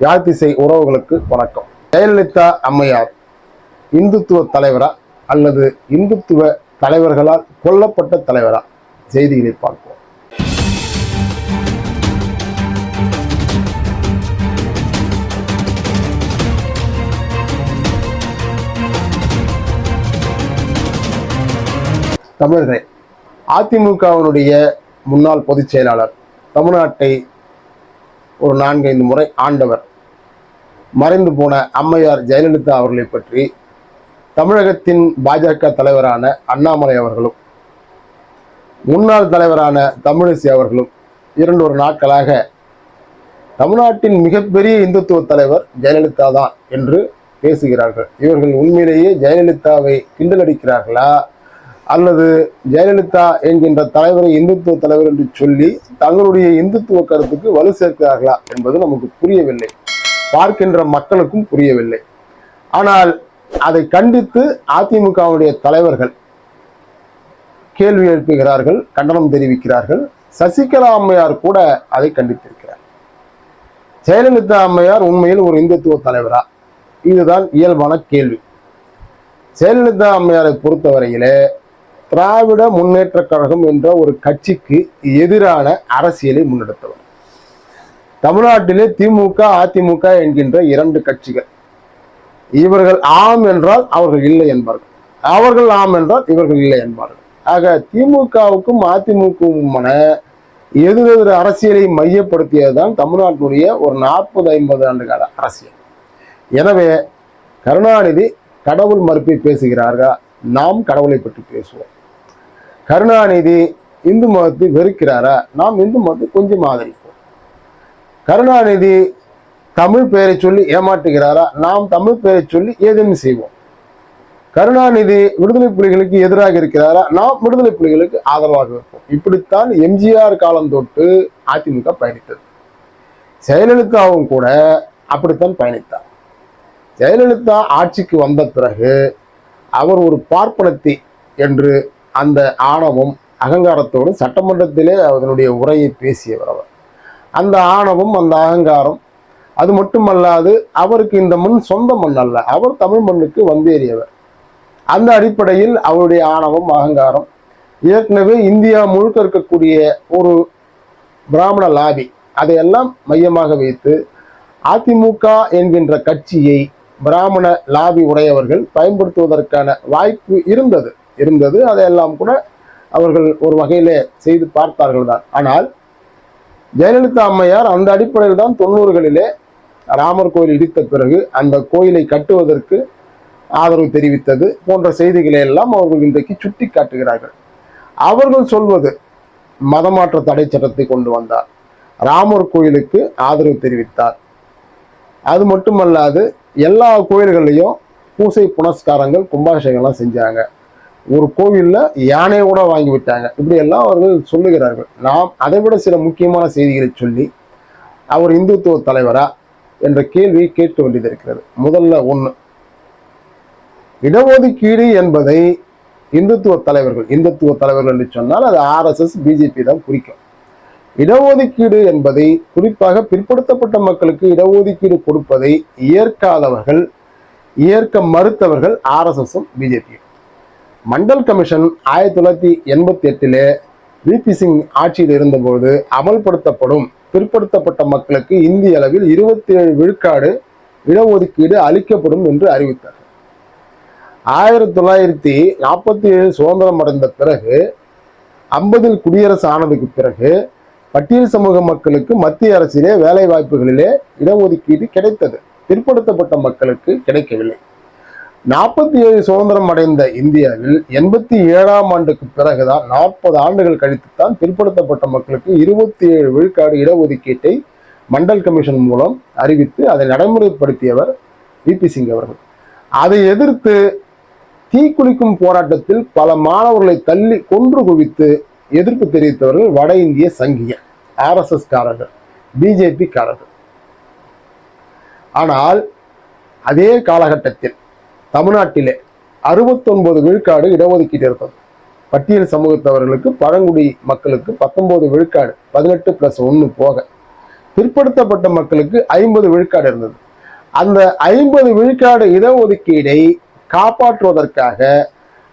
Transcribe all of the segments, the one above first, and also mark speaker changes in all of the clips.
Speaker 1: யாழ்த்திசை உறவுகளுக்கு வணக்கம். ஜெயலலிதா அம்மையார் இந்துத்துவ தலைவரா அல்லது இந்துத்துவ தலைவர்களால் கொல்லப்பட்ட தலைவரா? செய்திகளை பார்ப்போம். தமிழரே அதிமுகவினுடைய முன்னாள் பொதுச் செயலாளர் தமிழ்நாட்டை ஒரு நான்கைந்து முறை ஆண்டவர் மறைந்து போன அம்மையார் ஜெயலலிதா அவர்களை பற்றி தமிழகத்தின் பாஜக தலைவரான அண்ணாமலை அவர்களும் முன்னாள் தலைவரான தமிழிசை அவர்களும் இரண்டு ஒரு நாட்களாக தமிழ்நாட்டின் மிகப்பெரிய இந்துத்துவ தலைவர் ஜெயலலிதா தான் என்று பேசுகிறார்கள். இவர்கள் உண்மையிலேயே ஜெயலலிதாவை கிண்டலடிக்கிறார்களா அல்லது ஜெயலலிதா என்கின்ற தலைவரை இந்துத்துவ தலைவர் என்று சொல்லி தங்களுடைய இந்துத்துவ கருத்துக்கு வலு சேர்க்கிறார்களா என்பது நமக்கு புரியவில்லை. பார்க்கின்ற மக்களுக்கும் புரியவில்லை. ஆனால் அதை கண்டித்து அதிமுகவுடைய தலைவர்கள் கேள்வி எழுப்புகிறார்கள் கண்டனம் தெரிவிக்கிறார்கள். சசிகலா அம்மையார் கூட அதை கண்டித்திருக்கிறார். ஜெயலலிதா அம்மையார் உண்மையில் ஒரு இந்துத்துவ தலைவரா? இதுதான் இயல்பான கேள்வி. ஜெயலலிதா அம்மையாரை பொறுத்தவரையிலே திராவிட முன்னேற்ற கழகம் என்ற ஒரு கட்சிக்கு எதிரான அரசியலை முன்னெடுத்தவர். தமிழ்நாட்டிலே திமுக அதிமுக என்கின்ற இரண்டு கட்சிகள். இவர்கள் ஆம் என்றால் அவர்கள் இல்லை என்பார்கள். அவர்கள் ஆம் என்றால் இவர்கள் இல்லை என்பார்கள். ஆக திமுகவுக்கும் அதிமுகவுமான எதிரெதிர் அரசியலை மையப்படுத்தியதுதான் தமிழ்நாட்டினுடைய ஒரு நாற்பது ஐம்பது ஆண்டு கால அரசியல். எனவே கருணாநிதி கடவுள் மறுப்பை பேசுகிறார்கள். நாம் கடவுளை பற்றி பேசுவோம். கருணாநிதி இந்து மதத்தை வெறுக்கிறாரா? நாம் இந்து மதத்தை கொஞ்சம் ஆதரிப்போம். கருணாநிதி தமிழ் பெயரை சொல்லி ஏமாற்றுகிறாரா? நாம் தமிழ் பெயரை சொல்லி ஏதேனும் செய்வோம். கருணாநிதி விடுதலை புலிகளுக்கு எதிராக இருக்கிறாரா? நாம் விடுதலை புலிகளுக்கு ஆதரவாக இருப்போம். இப்படித்தான் எம்ஜிஆர் காலம் தொட்டு அதிமுக பயணித்தது. ஜெயலலிதாவும் கூட அப்படித்தான் பயணித்தார். ஜெயலலிதா ஆட்சிக்கு வந்த பிறகு அவர் ஒரு பார்ப்பனத்தி என்று அந்த ஆணவம் அகங்காரத்தோடு சட்டமன்றத்திலே அதனுடைய உரையை பேசியவர் அவர். அந்த ஆணவம் அந்த அகங்காரம். அது மட்டுமல்லாது அவருக்கு இந்த மண் சொந்த மண் அல்ல. அவர் தமிழ் மண்ணுக்கு வந்தேறியவர். அந்த அடிப்படையில் அவருடைய ஆணவம் அகங்காரம். ஏற்கனவே இந்தியா முழுக்க இருக்கக்கூடிய ஒரு பிராமண லாபி அதையெல்லாம் மையமாக வைத்து அதிமுக என்கின்ற கட்சியை பிராமண லாபி உடையவர்கள் பயன்படுத்துவதற்கான வாய்ப்பு இருந்தது. இருந்தது அதையெல்லாம் கூட அவர்கள் ஒரு வகையிலே செய்து பார்த்தார்கள் தான் ஆனால் ஜெயலலிதா அம்மையார் அந்த அடிப்படையில் தான் தொண்ணூறுகளிலே ராமர் கோயில் இடித்த பிறகு அந்த கோயிலை கட்டுவதற்கு ஆதரவு தெரிவித்தது போன்ற செய்திகளை எல்லாம் அவர்கள் இன்றைக்கு சுட்டி காட்டுகிறார்கள். அவர்கள் சொல்வது மதமாற்ற தடை சட்டத்தை கொண்டு வந்தார். ராமர் கோயிலுக்கு ஆதரவு தெரிவித்தார். அது மட்டுமல்லாது எல்லா கோயில்கள்லையும் பூசை புனஸ்காரங்கள் கும்பாபிஷேகம்லாம் செஞ்சாங்க. ஒரு கோவிலில் யானையை கூட வாங்கி விட்டாங்க. இப்படி எல்லாம் அவர்கள் சொல்லுகிறார்கள். நாம் அதை விட சில முக்கியமான செய்திகளை சொல்லி அவர் இந்துத்துவ தலைவரா என்ற கேள்வியை கேட்க வேண்டியது இருக்கிறது முதல்ல ஒன்று இடஒதுக்கீடு என்பதை இந்துத்துவ தலைவர்கள் இந்துத்துவ தலைவர்கள் என்று சொன்னால் அது ஆர்எஸ்எஸ் பிஜேபி தான் குறிக்கும். இடஒதுக்கீடு என்பதை குறிப்பாக பிற்படுத்தப்பட்ட மக்களுக்கு இடஒதுக்கீடு கொடுப்பதை ஏற்காதவர்கள் ஏற்க மறுத்தவர்கள் ஆர்எஸ்எஸும் பிஜேபியும் மண்டல் கமிஷன் ஆயிரத்தி தொள்ளாயிரத்தி எண்பத்தி எட்டிலே விபி சிங் ஆட்சியில் இருந்தபோது அமல்படுத்தப்படும் பிற்படுத்தப்பட்ட மக்களுக்கு இந்திய அளவில் இருபத்தி ஏழு விழுக்காடு இடஒதுக்கீடு அளிக்கப்படும் என்று அறிவித்தார். ஆயிரத்தி தொள்ளாயிரத்தி நாற்பத்தி ஏழு சுதந்திரம் அடைந்த பிறகு ஐம்பதில் குடியரசு ஆனதுக்கு பிறகு பட்டியல் சமூக மக்களுக்கு மத்திய அரசிலே வேலை வாய்ப்புகளிலே இடஒதுக்கீடு கிடைத்தது. பிற்படுத்தப்பட்ட மக்களுக்கு கிடைக்கவில்லை. நாற்பத்தி ஏழு சுதந்திரம் அடைந்த இந்தியாவில் எண்பத்தி ஏழாம் ஆண்டுக்கு பிறகுதான் நாற்பது ஆண்டுகள் கழித்துத்தான் பிற்படுத்தப்பட்ட மக்களுக்கு இருபத்தி ஏழு விழுக்காடு இடஒதுக்கீட்டை மண்டல் கமிஷன் மூலம் அறிவித்து அதை நடைமுறைப்படுத்தியவர் விபி சிங் அவர்கள். அதை எதிர்த்து தீக்குளிக்கும் போராட்டத்தில் பல மாணவர்களை தள்ளி கொன்று குவித்து எதிர்ப்பு தெரிவித்தவர்கள் வட இந்திய சங்கியர் ஆர்எஸ்எஸ் காரர்கள் பிஜேபி காரர்கள். ஆனால் அதே காலகட்டத்தில் தமிழ்நாட்டிலே அறுபத்தொன்பது விழுக்காடு இடஒதுக்கீடு இருந்தது பட்டியல் சமூகத்தவர்களுக்கு பழங்குடி மக்களுக்கு பத்தொன்பது விழுக்காடு பதினெட்டு பிளஸ் ஒன்று போக. பிற்படுத்தப்பட்ட மக்களுக்கு ஐம்பது விழுக்காடு இருந்தது. அந்த ஐம்பது விழுக்காடு இடஒதுக்கீடை காப்பாற்றுவதற்காக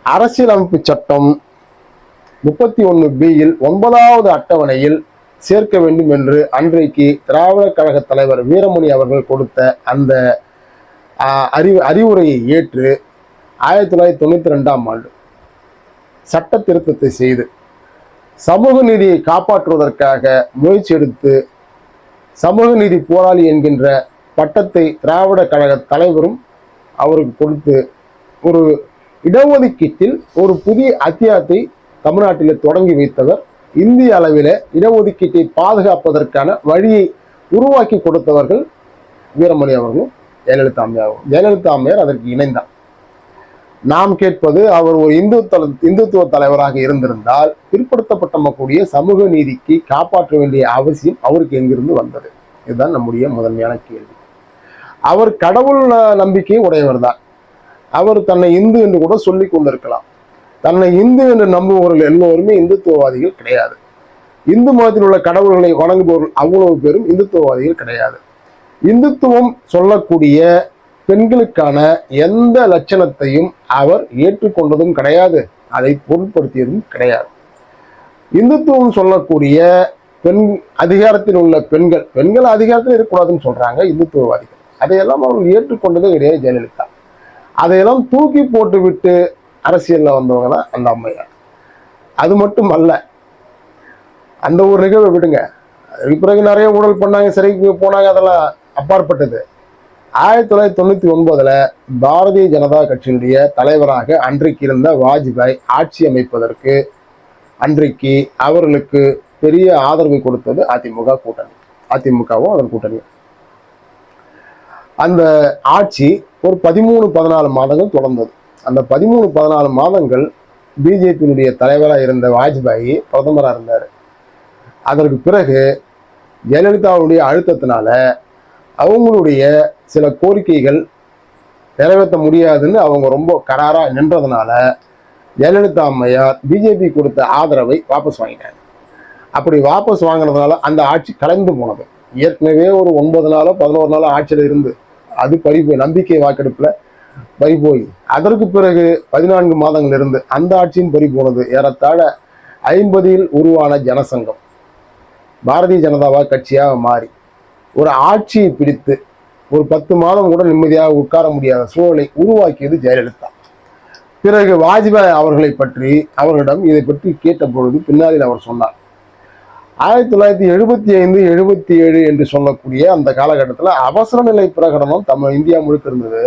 Speaker 1: அரசியலமைப்பு சட்டம் முப்பத்தி ஒன்று பியில் ஒன்பதாவது அட்டவணையில் சேர்க்க வேண்டும் என்று அன்றைக்கு திராவிட கழக தலைவர் வீரமணி அவர்கள் கொடுத்த அந்த அறிவு அறிவுரையை ஏற்று ஆயிரத்தி தொள்ளாயிரத்தி தொண்ணூற்றி ரெண்டாம் ஆண்டு சட்ட திருத்தத்தை செய்து சமூக நீதியை காப்பாற்றுவதற்காக முயற்சி எடுத்து சமூக நீதி போராளி என்கின்ற பட்டத்தை திராவிட கழக தலைவரும் அவருக்கு கொடுத்து ஒரு இடஒதுக்கீட்டில் ஒரு புதிய அத்தியாயத்தை தமிழ்நாட்டில் தொடங்கி வைத்தவர். இந்திய அளவில் இடஒதுக்கீட்டை பாதுகாப்பதற்கான வழியை உருவாக்கி கொடுத்தவர்கள் வீரமணி அவர்களும். ஜெயலலிதா அம்மையாரும் ஜெயலலிதா அம்மையார் அதற்கு இணைந்தார் நாம் கேட்பது அவர் ஒரு இந்து தல இந்துத்துவ தலைவராக இருந்திருந்தால் பிற்படுத்தப்பட்ட மக்களுடைய சமூக நீதிக்கு காப்பாற்ற வேண்டிய அவசியம் அவருக்கு எங்கிருந்து வந்தது? இதுதான் நம்முடைய முதன்மையான கேள்வி. அவர் கடவுள் நம்பிக்கை உடையவர் தான். அவர் தன்னை இந்து என்று கூட சொல்லி கொண்டிருக்கலாம். தன்னை இந்து என்று நம்புபவர்கள் எல்லோருமே இந்துத்துவவாதிகள் கிடையாது. இந்து மதத்தில் உள்ள கடவுள்களை வணங்குபவர்கள் அவ்வளவு பேரும் இந்துத்துவவாதிகள் கிடையாது. இந்துத்துவம் சொல்லக்கூடிய பெண்களுக்கான எந்த லட்சணத்தையும் அவர் ஏற்றுக்கொண்டதும் கிடையாது. அதை பொருட்படுத்தியதும் கிடையாது. இந்துத்துவம் சொல்லக்கூடிய பெண் அதிகாரத்தில் உள்ள பெண்கள் பெண்கள் அதிகாரத்தில் இருக்கக்கூடாதுன்னு சொல்றாங்க இந்துத்துவவாதிகள். அதையெல்லாம் அவர்கள் ஏற்றுக்கொண்டதே கிடையாது ஜெயலலிதா. அதையெல்லாம் தூக்கி போட்டு விட்டு அரசியல்ல வந்தவங்க தான் அந்த அம்மையார். அது மட்டும் அல்ல அந்த ஒரு நிகழ்வை விடுங்க. அதுக்கு பிறகு நிறைய ஊழல் பண்ணாங்க சிறைக்கு போனாங்க அதெல்லாம் அப்பாற்பட்டது. ஆயிரத்தி தொள்ளாயிரத்தி தொண்ணூத்தி ஒன்பதுல பாரதிய ஜனதா கட்சியினுடைய தலைவராக அன்றைக்கு இருந்த வாஜ்பாய் ஆட்சி அமைப்பதற்கு அன்றைக்கு அவர்களுக்கு பெரிய ஆதரவு கொடுத்தது அதிமுக கூட்டணி. அதிமுகவும் அதன் கூட்டணி. அந்த ஆட்சி ஒரு பதிமூணு பதினாலு மாதங்கள் தொடர்ந்தது. அந்த பதிமூணு பதினாலு மாதங்கள் பிஜேபியினுடைய தலைவராக இருந்த வாஜ்பாய் பிரதமராக இருந்தார். அதற்கு பிறகு ஜெயலலிதாவுடைய அழுத்தத்தினால அவங்களுடைய சில கோரிக்கைகள் நிறைவேற்ற முடியாதுன்னு அவங்க ரொம்ப கராராக நின்றதுனால ஜெயலலிதா அம்மையார் பிஜேபி கொடுத்த ஆதரவை வாபஸ் வாங்கிட்டாங்க. அப்படி வாபஸ் வாங்கினதுனால அந்த ஆட்சி கலைந்து போனது. ஏற்கனவே ஒரு ஒன்பது நாளோ பதினோரு நாளோ ஆட்சியில் இருந்து அது பறிப்போய் நம்பிக்கை வாக்கெடுப்பில் பறிப்போய் அதற்கு பிறகு பதினான்கு மாதங்கள் இருந்து அந்த ஆட்சியும் பறி போனது. ஏறத்தாழ ஐம்பதில் உருவான ஜனசங்கம். பாரதிய ஜனதாவா கட்சியாக மாறி. ஒரு ஆட்சியை பிடித்து ஒரு பத்து மாதம் கூட நிம்மதியாக உட்கார முடியாத சூழலை உருவாக்கியது ஜெயலலிதா. பிறகு வாஜ்பாய் அவர்களை பற்றி அவர்களிடம் இதை பற்றி கேட்ட பொழுது பின்னாளில் அவர் சொன்னார். ஆயிரத்தி தொள்ளாயிரத்தி எழுபத்தி ஐந்து எழுபத்தி ஏழு என்று சொல்லக்கூடிய அந்த காலகட்டத்தில் அவசர நிலை பிரகடனம் தமிழ் இந்தியா முழுக்க இருந்தது.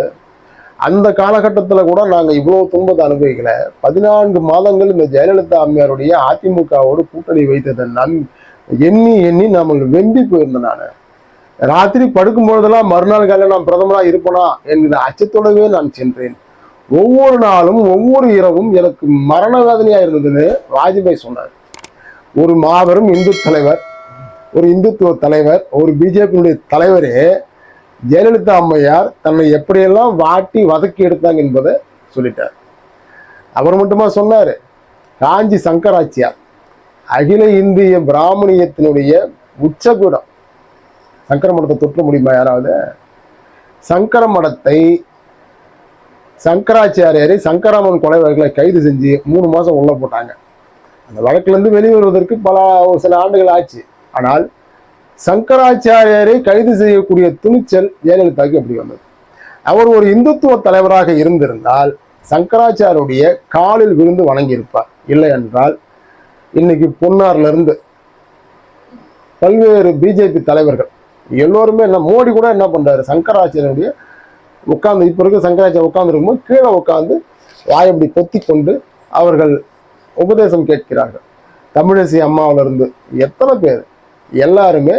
Speaker 1: அந்த காலகட்டத்தில் கூட நாங்கள் இவ்வளோ துன்பத்தை அனுபவிக்கல. பதினான்கு மாதங்கள் இந்த ஜெயலலிதா அம்மையாருடைய அதிமுகவோடு கூட்டணி வைத்ததை நம் எண்ணி எண்ணி நம்ம வெம்பி போயிருந்தேன் நான். ராத்திரி படுக்கும் பொழுதெல்லாம் மறுநாள் காலையில் நான் பிரதமராக இருப்பனா என்கிற அச்சத்தோடவே நான் சென்றேன். ஒவ்வொரு நாளும் ஒவ்வொரு இரவும் எனக்கு மரண வேதனையாக இருந்ததுன்னு வாஜ்பாய் சொன்னார். ஒரு மாபெரும் இந்து தலைவர் ஒரு இந்துத்துவ தலைவர் ஒரு பிஜேபியினுடைய தலைவரே ஜெயலலிதா அம்மையார் தன்னை எப்படியெல்லாம் வாட்டி வதக்கி எடுத்தாங்க என்பதை சொல்லிட்டார். அவர் மட்டுமா சொன்னார் காஞ்சி சங்கராச்சியார் அகில இந்திய பிராமணியத்தினுடைய உச்சபீடம் சங்கர மடத்தை தொற்று முடியுமா யாராவது? சங்கர மடத்தை சங்கராச்சாரியரை சங்கராமன் கொலை வழக்கில் கைது செஞ்சு மூணு மாசம் உள்ள போட்டாங்க. அந்த வழக்கிலேருந்து வெளிவருவதற்கு பல ஒரு சில ஆண்டுகள் ஆச்சு. ஆனால் சங்கராச்சாரியாரை கைது செய்யக்கூடிய துணிச்சல் ஜெயலலிதாவுக்கு எப்படி வந்தது? அவர் ஒரு இந்துத்துவ தலைவராக இருந்திருந்தால் சங்கராச்சாரியருடைய காலில் விழுந்து வணங்கியிருப்பார். இல்லை என்றால் இன்னைக்கு பொன்னார்ல இருந்து பல்வேறு பிஜேபி தலைவர்கள் எல்லோருமே என்ன மோடி கூட என்ன பண்ணுறாரு சங்கராச்சாரியனுடைய உட்கார்ந்து இப்போ இருக்க சங்கராச்சாரிய உட்கார்ந்துருக்கும்போது கீழே உட்காந்து வாயப்படி பொத்தி கொண்டு அவர்கள் உபதேசம் கேட்கிறார்கள். தமிழிசை அம்மாவிலிருந்து எத்தனை பேர்? எல்லாருமே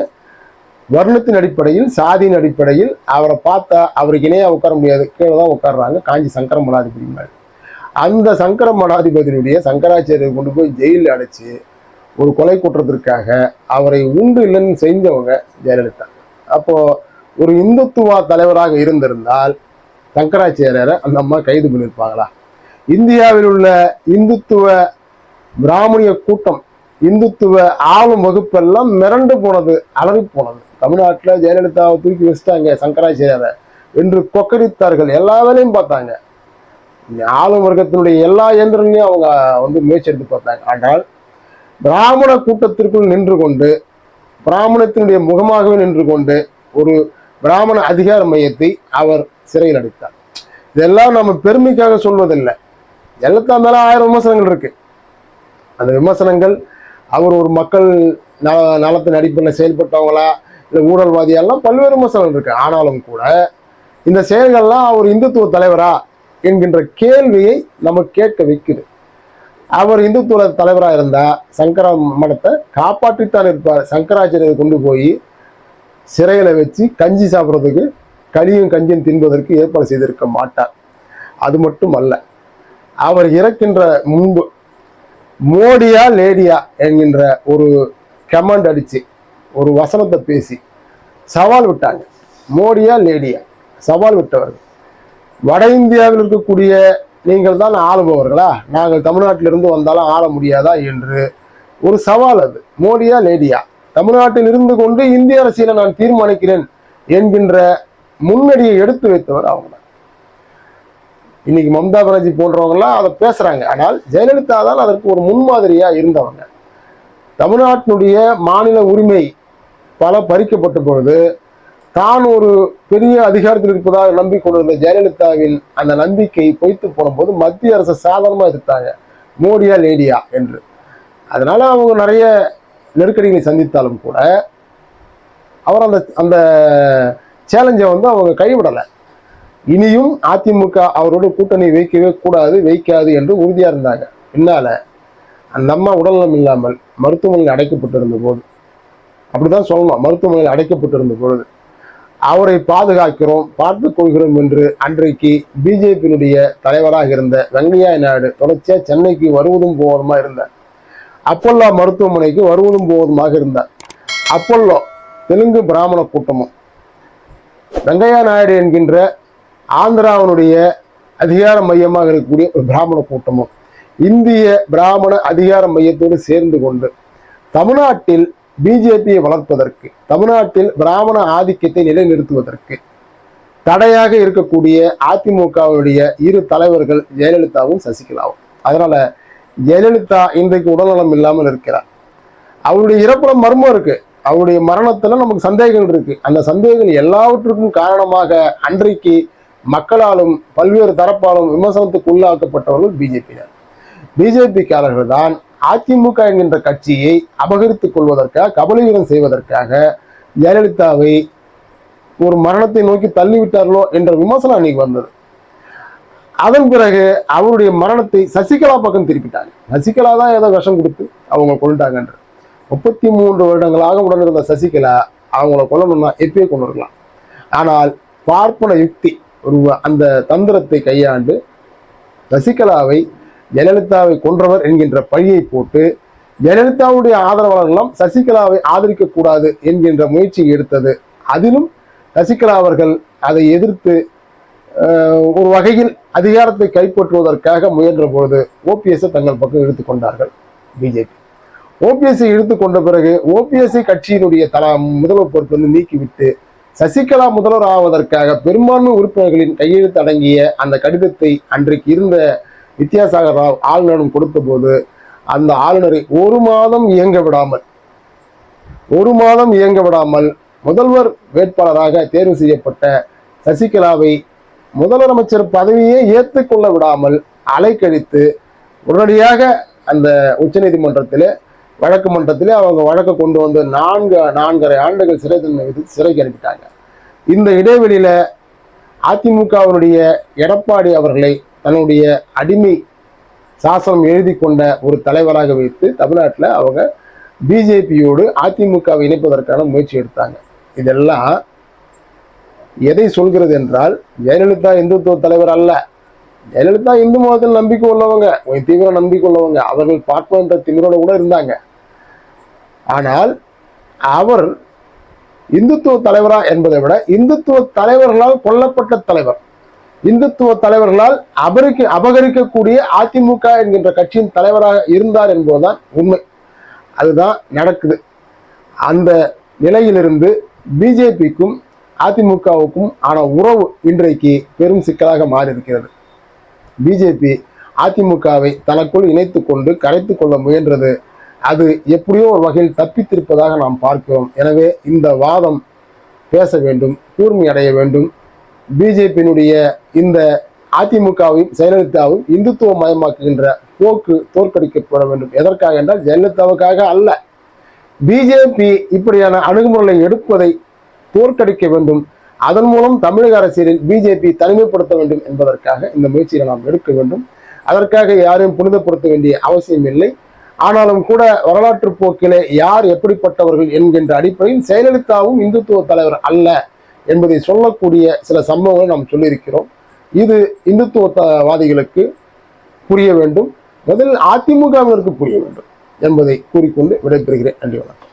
Speaker 1: வர்ணத்தின் அடிப்படையில் சாதியின் அடிப்படையில் அவரை பார்த்தா அவருக்கு இணையாக உட்கார முடியாது. கீழே தான் உட்காடுறாங்க காஞ்சி சங்கர மடாதிபதி மாதிரி. அந்த சங்கர மடாதிபதியினுடைய சங்கராச்சாரியரை கொண்டு போய் ஜெயிலில் அடைச்சி ஒரு கொலை குற்றத்திற்காக அவரை உண்டு இல்லைன்னு செஞ்சவங்க ஜெயலலிதா. அப்போ ஒரு இந்துத்துவா தலைவராக இருந்திருந்தால் சங்கராச்சாரியரை அந்த அம்மா கைது பண்ணியிருப்பாங்களா? இந்தியாவில் உள்ள இந்துத்துவ பிராமணிய கூட்டம் இந்துத்துவ ஆளும் வகுப்பெல்லாம் மிரண்டு போனது அலறி போனது. தமிழ்நாட்டில் ஜெயலலிதாவை தூக்கி வச்சுட்டாங்க சங்கராச்சாரியரை என்று கொக்கரித்தார்கள் எல்லா வேலையும் பார்த்தாங்க. ஆளும் வர்க்கத்தினுடைய எல்லா இயந்திரங்களையும் அவங்க வந்து முயற்சி எடுத்து பார்த்தாங்க. ஆனால் பிராமண கூட்டத்திற்குள் நின்று கொண்டு பிராமணத்தினுடைய முகமாகவே நின்று கொண்டு ஒரு பிராமண அதிகார மையத்தை அவர் சிறையில் அடைத்தார். இதெல்லாம் நம்ம பெருமைக்காக சொல்வதில்லை. எல்லாத்தா மேல ஆயிரம் விமர்சனங்கள் இருக்கு. அந்த விமர்சனங்கள் அவர் ஒரு மக்கள் நல நலத்தின் அடிப்படையில் செயல்பட்டவங்களா இல்லை ஊழல்வாதியெல்லாம் பல்வேறு விமர்சனங்கள் இருக்கு. ஆனாலும் கூட இந்த செயல்கள்லாம் அவர் இந்துத்துவ தலைவரா என்கின்ற கேள்வியை நம்ம கேட்க வைக்குது. அவர் இந்துத்துவ தலைவராக இருந்தால் சங்கர மடத்தை காப்பாற்றித்தான் இருப்பார். சங்கராச்சாரியரை கொண்டு போய் சிறையில் வச்சு கஞ்சி சாப்பிட்றதுக்கு களியும் கஞ்சியும் தின்பதற்கு ஏற்பாடு செய்திருக்க மாட்டார். அது மட்டும் அல்ல அவர் இறக்கின்ற முன்பு மோடியா லேடியா என்கின்ற ஒரு கமெண்ட் அடித்து ஒரு வசனத்தை பேசி சவால் விட்டாங்க. மோடியா லேடியா சவால் விட்டவர்கள். வட இந்தியாவில் இருக்கக்கூடிய நீங்கள் தான் ஆளுபவர்களா? நாங்கள் தமிழ்நாட்டிலிருந்து வந்தாலும் ஆள முடியாதா என்று. ஒரு சவால் அது. மோடியா லேடியா? தமிழ்நாட்டில் இருந்து கொண்டு இந்திய அரசியலை நான் தீர்மானிக்கிறேன் என்கின்ற முன்னடியை எடுத்து வைத்தவர் அவங்க. இன்னைக்கு மம்தா பானர்ஜி போன்றவங்கலாம் அதை பேசுறாங்க. ஆனால் ஜெயலலிதா தான் அதற்கு ஒரு முன்மாதிரியா இருந்தவங்க. தமிழ்நாட்டினுடைய மாநில உரிமை பல பறிக்கப்பட்ட பொழுது தான் ஒரு பெரிய அதிகாரத்தில் இருப்பதாக நம்பிக்கொண்டிருந்த ஜெயலலிதாவின் அந்த நம்பிக்கை பொய்த்து போனபோது மத்திய அரசு சாதாரணமாக எடுத்தாங்க மோடியா லேடியா என்று. அதனால அவங்க நிறைய நெருக்கடிகளை சந்தித்தாலும் கூட அவர் அந்த அந்த சேலஞ்சை வந்து அவங்க கைவிடலை. இனியும் அதிமுக அவரோட கூட்டணி வைக்கவே கூடாது வைக்காது என்று உறுதியாக இருந்தாங்க. பின்னால் அந்த அம்மா உடல்நலம் இல்லாமல் மருத்துவமனையில் அடைக்கப்பட்டிருந்த போது அப்படிதான் சொல்லணும் மருத்துவமனையில் அடைக்கப்பட்டிருந்த பொழுது அவரை பாதுகாக்கிறோம் பார்த்துக் கொள்கிறோம் என்று அன்றைக்கு பிஜேபியினுடைய தலைவராக இருந்த வெங்கையா நாயுடு தொடர்ச்சியாக சென்னைக்கு வருவதும் போவதுமா இருந்தார். அப்பல்லோ மருத்துவமனைக்கு வருவதும் போவதுமாக இருந்தார். அப்பல்லோ தெலுங்கு பிராமண கூட்டமும். வெங்கையா நாயுடு என்கின்ற ஆந்திராவினுடைய அதிகார மையமாக இருக்கக்கூடிய ஒரு பிராமண கூட்டமும் இந்திய பிராமண அதிகார மையத்தோடு சேர்ந்து கொண்டு தமிழ்நாட்டில் பிஜேபியை வளர்ப்பதற்கு தமிழ்நாட்டில் பிராமண ஆதிக்கத்தை நிலைநிறுத்துவதற்கு தடையாக இருக்கக்கூடிய அதிமுகவுடைய இரு தலைவர்கள் ஜெயலலிதாவும் சசிகலாவும். அதனால ஜெயலலிதா இன்றைக்கு உடல்நலம் இல்லாமல் இருக்கிறார். அவருடைய இறப்புல மர்மம் இருக்கு. அவருடைய மரணத்துல நமக்கு சந்தேகங்கள் இருக்கு. அந்த சந்தேகங்கள் எல்லாவற்றுக்கும் காரணமாக அன்றைக்கு மக்களாலும் பல்வேறு தரப்பாலும் விமர்சனத்துக்கு உள்ளாக்கப்பட்டவர்கள் பிஜேபியினர். பிஜேபிக்காரர்கள் தான் அதிமுக என்கின்ற கட்சியை அபகரித்துக் கொள்வதற்காக கபலீகரம் செய்வதற்காக ஜெயலலிதாவை ஒரு மரணத்தை நோக்கி தள்ளிவிட்டார்களோ என்ற விமர்சனம் அன்னைக்கு வந்தது. அதன் பிறகு அவருடைய மரணத்தை சசிகலா பக்கம் திருப்பிட்டாங்க. சசிகலா தான் ஏதோ விஷம் கொடுத்து அவங்க கொண்டுட்டாங்கன்ற முப்பத்தி மூன்று வருடங்களாக உடனிருந்த சசிகலா அவங்கள கொல்லணும்னா எப்பயே கொண்டு இருக்கலாம் ஆனால் பார்ப்பன யுக்தி ஒரு அந்த தந்திரத்தை கையாண்டு சசிகலாவை ஜெயலலிதாவை கொன்றவர் என்கின்ற பழியை போட்டு ஜெயலலிதாவுடைய ஆதரவாளர்களெல்லாம் சசிகலாவை ஆதரிக்க கூடாது என்கின்ற முயற்சி எடுத்தது. அதிலும் சசிகலா அவர்கள் அதை எதிர்த்து ஒரு வகையில் அதிகாரத்தை கைப்பற்றுவதற்காக முயன்ற பொழுது ஓபிஎஸ்ஸை தங்கள் பக்கம் எடுத்துக்கொண்டார்கள் பிஜேபி ஓபிஎஸ்ஐ இழுத்து கொண்ட பிறகு ஓபிஎஸ்ஐ கட்சியினுடைய தல முதல்வர் பொறுப்பு வந்து நீக்கிவிட்டு சசிகலா முதல்வர் ஆவதற்காக பெரும்பான்மை உறுப்பினர்களின் கையெழுத்து அடங்கிய அந்த கடிதத்தை அன்றைக்கு இருந்த வித்யாசாகர் ராவ் ஆளுநரும் கொடுத்த போது அந்த ஆளுநரை ஒரு மாதம் இயங்க விடாமல் ஒரு மாதம் இயங்க விடாமல் முதல்வர் வேட்பாளராக தேர்வு செய்யப்பட்ட சசிகலாவை முதலமைச்சர் பதவியே ஏற்றுக்கொள்ள விடாமல் அலைக்கழித்து உடனடியாக அந்த உச்சநீதிமன்றத்தில் வழக்கு மன்றத்திலே அவங்க வழக்கை கொண்டு வந்து நான்கு நான்கரை ஆண்டுகள் சிறை தன்மை விதித்து சிறைக்கு அனுப்பிட்டாங்க. இந்த இடைவெளியில் அதிமுகவினுடைய எடப்பாடி அவர்களை தன்னுடைய அடிமை சாசனம் எழுதி கொண்ட ஒரு தலைவராக வைத்து தமிழ்நாட்டில் அவங்க பிஜேபியோடு அதிமுகவை இணைப்பதற்கான முயற்சி எடுத்தாங்க. இதெல்லாம் எதை சொல்கிறது என்றால் ஜெயலலிதா இந்துத்துவ தலைவர் அல்ல. ஜெயலலிதா இந்து மதத்தில் நம்பிக்கை உள்ளவங்க தீவிர நம்பிக்கை உள்ளவங்க. அவர்கள் பார்ப்போம் என்ற திமிரோட கூட இருந்தாங்க. ஆனால் அவர் இந்துத்துவ தலைவரா என்பதை விட இந்துத்துவ தலைவர்களால் கொல்லப்பட்ட தலைவர் இந்துத்துவ தலைவர்களால் அபரிக்க அபகரிக்கக்கூடிய அதிமுக என்கின்ற கட்சியின் தலைவராக இருந்தார் என்பதுதான் உண்மை. அதுதான் நடக்குது. அந்த நிலையிலிருந்து பிஜேபிக்கும் அதிமுகவுக்கும் ஆன உறவு இன்றைக்கு பெரும் சிக்கலாக மாறி இருக்கிறது பிஜேபி அதிமுகவை தனக்குள் இணைத்து கொண்டு கரைத்து கொள்ள முயன்றது அது எப்படியோ ஒரு வகையில் தப்பித்திருப்பதாக நாம் பார்க்கிறோம். எனவே இந்த வாதம் பேச வேண்டும் கூர்மையடைய வேண்டும். பிஜேபியினுடைய இந்த அதிமுகவையும் ஜெயலலிதாவையும் இந்துத்துவ மயமாக்குகின்ற போக்கு தோற்கடிக்கப்பட வேண்டும். எதற்காக என்றால் ஜெயலலிதாவுக்காக அல்ல. பிஜேபி இப்படியான அணுகுமுறைகளை எடுப்பதை தோற்கடிக்க வேண்டும். அதன் மூலம் தமிழக அரசியலில் பிஜேபி தனிமைப்படுத்த வேண்டும் என்பதற்காக இந்த முயற்சியை நாம் எடுக்க வேண்டும். அதற்காக யாரையும் புனிதப்படுத்த வேண்டிய அவசியம் இல்லை. ஆனாலும் கூட வரலாற்று போக்கிலே யார் எப்படிப்பட்டவர்கள் என்கின்ற அடிப்படையில் ஜெயலலிதாவும் இந்துத்துவ தலைவர் அல்ல. என்பதை சொல்லக்கூடிய சில சம்பவங்களை நாம் சொல்லியிருக்கிறோம். இது இந்துத்துவவாதிகளுக்கு புரிய வேண்டும். முதலில் அதிமுகவினருக்கு புரிய வேண்டும் என்பதை கூறிக்கொண்டு விடைபெறுகிறேன். நன்றி வணக்கம்.